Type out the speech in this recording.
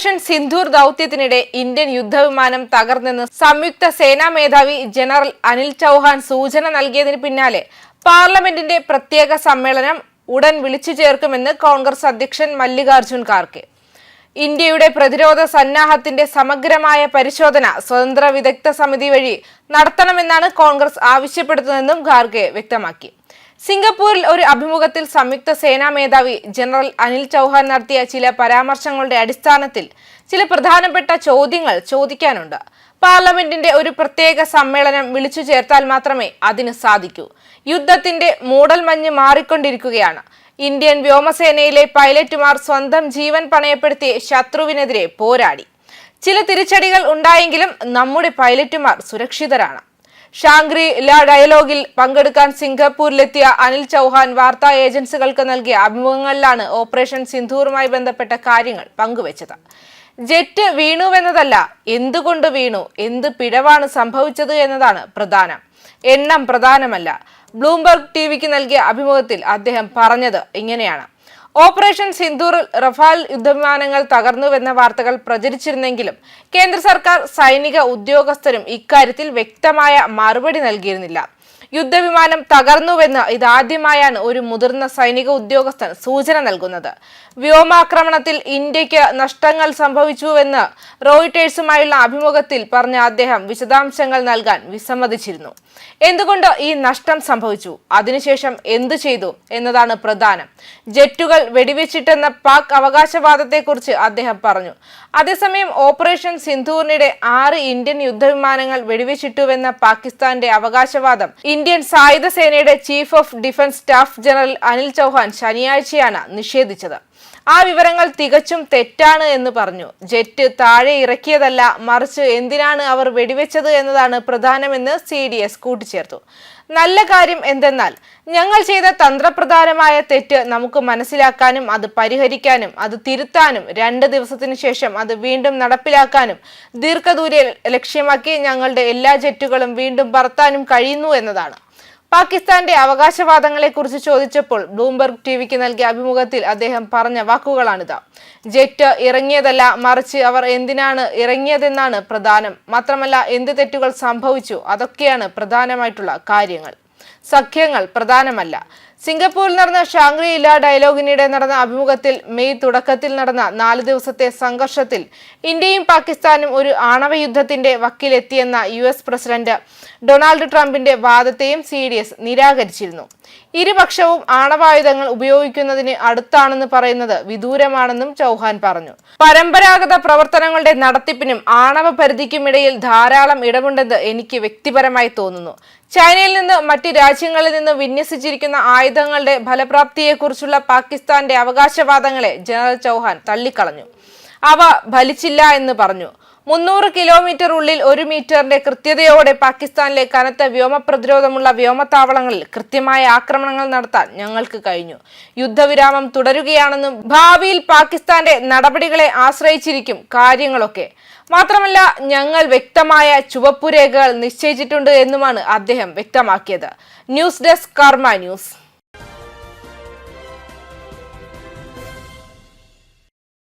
Operation Sindoor ദൗത്യത്തിനിടെ Indian യുദ്ധവിമാനം തകർന്നെന്ന് സംയുക്ത സേനാ മേധാവി ജനറൽ അനിൽ ചൌഹാൻ സൂചന നൽകിയതിന് പിന്നാലെ പാർലമെന്റിന്റെ പ്രത്യേക സമ്മേളനം ഉടൻ വിളിച്ചു ചേർക്കുമെന്ന് കോൺഗ്രസ് അധ്യക്ഷൻ മല്ലികാർജുൻ ഖാർഗെ. ഇന്ത്യയുടെ പ്രതിരോധ സന്നാഹത്തിന്റെ സമഗ്രമായ പരിശോധന സ്വതന്ത്ര വിദഗ്ധ സമിതി വഴി നടത്തണമെന്നാണ് കോൺഗ്രസ് ആവശ്യപ്പെടുന്നതെന്നും ഖാർഗെ വ്യക്തമാക്കി. സിംഗപ്പൂരിൽ ഒരു അഭിമുഖത്തിൽ സംയുക്ത സേനാ മേധാവി ജനറൽ അനിൽ ചൌഹാൻ നടത്തിയ ചില പരാമർശങ്ങളുടെ അടിസ്ഥാനത്തിൽ ചില പ്രധാനപ്പെട്ട ചോദ്യങ്ങൾ ചോദിക്കാനുണ്ട്. പാർലമെന്റിന്റെ ഒരു പ്രത്യേക സമ്മേളനം വിളിച്ചു ചേർത്താൽ മാത്രമേ അതിന് സാധിക്കൂ. യുദ്ധത്തിന്റെ മൂടൽ മഞ്ഞ് മാറിക്കൊണ്ടിരിക്കുകയാണ്. ഇന്ത്യൻ വ്യോമസേനയിലെ പൈലറ്റുമാർ സ്വന്തം ജീവൻ പണയപ്പെടുത്തി ശത്രുവിനെതിരെ പോരാടി. ചില തിരിച്ചടികൾ ഉണ്ടായെങ്കിലും നമ്മുടെ പൈലറ്റുമാർ സുരക്ഷിതരാണ്. ഷാങ്ക്രി ല ഡയലോഗിൽ പങ്കെടുക്കാൻ സിംഗപ്പൂരിലെത്തിയ അനിൽ ചൌഹാൻ വാർത്താ ഏജൻസികൾക്ക് നൽകിയ അഭിമുഖങ്ങളിലാണ് ഓപ്പറേഷൻ സിന്ധൂറുമായി ബന്ധപ്പെട്ട കാര്യങ്ങൾ പങ്കുവച്ചത്. ജെറ്റ് വീണുവെന്നതല്ല എന്തുകൊണ്ട് വീണു എന്ത് പിഴവാണ് സംഭവിച്ചത് എന്നതാണ് പ്രധാനം. എണ്ണം പ്രധാനമല്ല. ബ്ലൂംബർഗ് ടി വിക്ക് നൽകിയ അഭിമുഖത്തിൽ അദ്ദേഹം പറഞ്ഞത് ഇങ്ങനെയാണ്. ഓപ്പറേഷൻ സിന്ദൂറിൽ റഫാൽ യുദ്ധവിമാനങ്ങൾ തകർന്നുവെന്ന വാർത്തകൾ പ്രചരിച്ചിരുന്നെങ്കിലും കേന്ദ്ര സർക്കാർ സൈനിക ഉദ്യോഗസ്ഥരും ഇക്കാര്യത്തിൽ വ്യക്തമായ മറുപടി നൽകിയിരുന്നില്ല. യുദ്ധവിമാനം തകർന്നുവെന്ന് ഇതാദ്യമായാണ് ഒരു മുതിർന്ന സൈനിക ഉദ്യോഗസ്ഥൻ സൂചന നൽകുന്നത്. വ്യോമാക്രമണത്തിൽ ഇന്ത്യയ്ക്ക് നഷ്ടങ്ങൾ സംഭവിച്ചുവെന്ന് റോയിട്ടേഴ്സുമായുള്ള അഭിമുഖത്തിൽ പറഞ്ഞ അദ്ദേഹം വിശദാംശങ്ങൾ നൽകാൻ വിസമ്മതിച്ചിരുന്നു. എന്തുകൊണ്ട് ഈ നഷ്ടം സംഭവിച്ചു? അതിനുശേഷം എന്തു ചെയ്തു എന്നതാണ് പ്രധാനം. ജെറ്റുകൾ വെടിവെച്ചിട്ടെന്ന പാക് അവകാശവാദത്തെക്കുറിച്ച് അദ്ദേഹം പറഞ്ഞു. അതേസമയം ഓപ്പറേഷൻ സിന്ധൂറിനിടെ ആറ് ഇന്ത്യൻ യുദ്ധവിമാനങ്ങൾ വെടിവെച്ചിട്ടുവെന്ന പാകിസ്ഥാന്റെ അവകാശവാദം ഇന്ത്യൻ സായുധ സേനയുടെ chief of defence staff general Anil Chauhan ശനിയാഴ്ചയാണ് നിഷേധിച്ചത്. ആ വിവരങ്ങൾ തികച്ചും തെറ്റാണ് എന്ന് പറഞ്ഞു. ജെറ്റ് താഴെ ഇറക്കിയതല്ല മറിച്ച് എന്തിനാണ് അവർ വെടിവെച്ചത് എന്നതാണ് പ്രധാനമെന്ന് സി ഡി എസ് കൂട്ടിച്ചേർത്തു. നല്ല കാര്യം എന്തെന്നാൽ ഞങ്ങൾ ചെയ്ത തന്ത്രപ്രധാനമായ തെറ്റ് നമുക്ക് മനസ്സിലാക്കാനും അത് പരിഹരിക്കാനും അത് തിരുത്താനും രണ്ട് ദിവസത്തിനു ശേഷം അത് വീണ്ടും നടപ്പിലാക്കാനും ദീർഘദൂര ലക്ഷ്യമാക്കി ഞങ്ങളുടെ എല്ലാ ജെറ്റുകളും വീണ്ടും പറത്താനും കഴിയുന്നു എന്നതാണ്. പാകിസ്ഥാന്റെ അവകാശവാദങ്ങളെക്കുറിച്ച് ചോദിച്ചപ്പോൾ ബ്ലൂംബർഗ് ടിവിക്ക് നൽകിയ അഭിമുഖത്തിൽ അദ്ദേഹം പറഞ്ഞ വാക്കുകളാണിത്. ജെറ്റ് ഇറങ്ങിയതല്ല മറിച്ച് അവർ എന്തിനാണ് ഇറങ്ങിയതെന്നാണ് പ്രധാനം. മാത്രമല്ല എന്ത് തെറ്റുകൾ സംഭവിച്ചു? അതൊക്കെയാണ് പ്രധാനമായിട്ടുള്ള കാര്യങ്ങൾ. സഖ്യങ്ങൾ പ്രധാനമല്ല. സിംഗപ്പൂരിൽ നടന്ന ഷാങ്ക്രി ഇല ഡയലോഗിനിടെ നടന്ന അഭിമുഖത്തിൽ മെയ് തുടക്കത്തിൽ നടന്ന നാല് ദിവസത്തെ സംഘർഷത്തിൽ ഇന്ത്യയും പാകിസ്ഥാനും ഒരു ആണവ യുദ്ധത്തിന്റെ വക്കിലെത്തിയെന്ന യു എസ് പ്രസിഡന്റ് ഡൊണാൾഡ് ട്രംപിന്റെ വാദത്തെയും സി നിരാകരിച്ചിരുന്നു. ഇരുപക്ഷവും ആണവായുധങ്ങൾ ഉപയോഗിക്കുന്നതിന് അടുത്താണെന്ന് പറയുന്നത് വിദൂരമാണെന്നും ചൗഹാൻ പറഞ്ഞു. പരമ്പരാഗത പ്രവർത്തനങ്ങളുടെ നടത്തിപ്പിനും ആണവ പരിധിക്കുമിടയിൽ ധാരാളം ഇടമുണ്ടെന്ന് എനിക്ക് വ്യക്തിപരമായി തോന്നുന്നു. ചൈനയിൽ നിന്ന് മറ്റ് രാജ്യങ്ങളിൽ നിന്ന് വിന്യസിച്ചിരിക്കുന്ന ആയുധങ്ങളുടെ ഫലപ്രാപ്തിയെക്കുറിച്ചുള്ള പാകിസ്ഥാന്റെ അവകാശവാദങ്ങളെ ജനറൽ ചൗഹാൻ തള്ളിക്കളഞ്ഞു. അവ ഫലിച്ചില്ല എന്ന് പറഞ്ഞു. മുന്നൂറ് കിലോമീറ്റർ ഉള്ളിൽ ഒരു മീറ്ററിന്റെ കൃത്യതയോടെ പാകിസ്ഥാനിലെ കനത്ത വ്യോമ പ്രതിരോധമുള്ള വ്യോമത്താവളങ്ങളിൽ കൃത്യമായ ആക്രമണങ്ങൾ നടത്താൻ ഞങ്ങൾക്ക് കഴിഞ്ഞു. യുദ്ധവിരാമം തുടരുകയാണെന്നും ഭാവിയിൽ പാകിസ്ഥാന്റെ നടപടികളെ ആശ്രയിച്ചിരിക്കും കാര്യങ്ങളൊക്കെ. മാത്രമല്ല ഞങ്ങൾ വ്യക്തമായ ചുവപ്പുരേഖകൾ നിശ്ചയിച്ചിട്ടുണ്ട് എന്നുമാണ് അദ്ദേഹം വ്യക്തമാക്കിയത്. News desk Karma news.